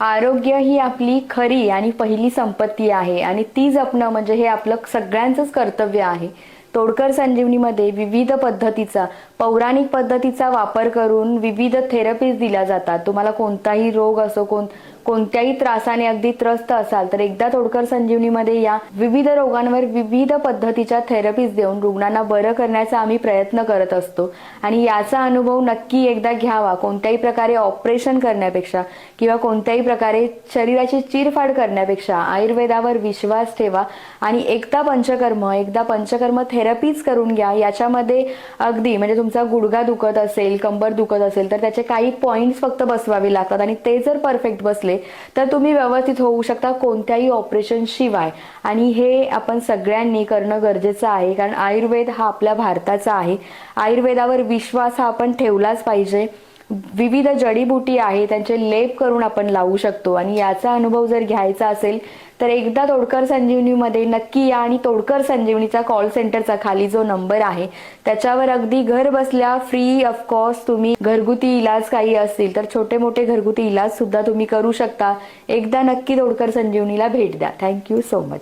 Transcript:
आरोग्य ही आपली खरी आणि पहिली संपत्ती आहे आणि ती जपणं म्हणजे हे आपलं सगळ्यांचंच कर्तव्य आहे. तोडकर संजीवनीमध्ये विविध पद्धतीचा पौराणिक पद्धतीचा वापर करून विविध थेरपीज दिल्या जातात. तुम्हाला कोणताही रोग असो कोण कोणत्याही त्रासाने अगदी त्रस्त असाल तर एकदा तोडकर संजीवनीमध्ये या विविध रोगांवर विविध पद्धतीच्या थेरपीज देऊन रुग्णांना बरं करण्याचा आम्ही प्रयत्न करत असतो. आणि याचा अनुभव नक्की एकदा घ्यावा. कोणत्याही प्रकारे ऑपरेशन करण्यापेक्षा किंवा कोणत्याही प्रकारे शरीराची चिरफाड करण्यापेक्षा आयुर्वेदावर विश्वास ठेवा आणि एकदा पंचकर्म एकदा पंचकर्म थेरपीज करून घ्या. याच्यामध्ये अगदी म्हणजे तुमचा गुडघा दुखत असेल कंबर दुखत असेल तर त्याचे काही पॉईंट्स फक्त बसवावे लागतात आणि ते जर परफेक्ट बसले तर तुम्ही व्यवस्थित होऊ शकता कोणत्याही ऑपरेशन शिवाय. आणि हे आपण सगळ्यांनी करणं गरजेचं आहे कारण आयुर्वेद हा आपल्या भारताचा आहे. आयुर्वेदावर विश्वास हा आपण ठेवलाच पाहिजे. विविध जडीबुटी आहे त्यांचे लेप करून आपण लावू शकतो. आणि याचा अनुभव जर घ्यायचा असेल तर एकदा तोडकर संजीवनीमध्ये नक्की या आणि तोडकर संजीवनीचा कॉल सेंटरचा खाली जो नंबर आहे त्याच्यावर अगदी घर बसल्या फ्री ऑफकोर्स तुम्ही घरगुती इलाज काही असतील तर छोटे मोठे घरगुती इलाज सुद्धा तुम्ही करू शकता. एकदा नक्की तोडकर संजीवनीला भेट द्या. Thank you so much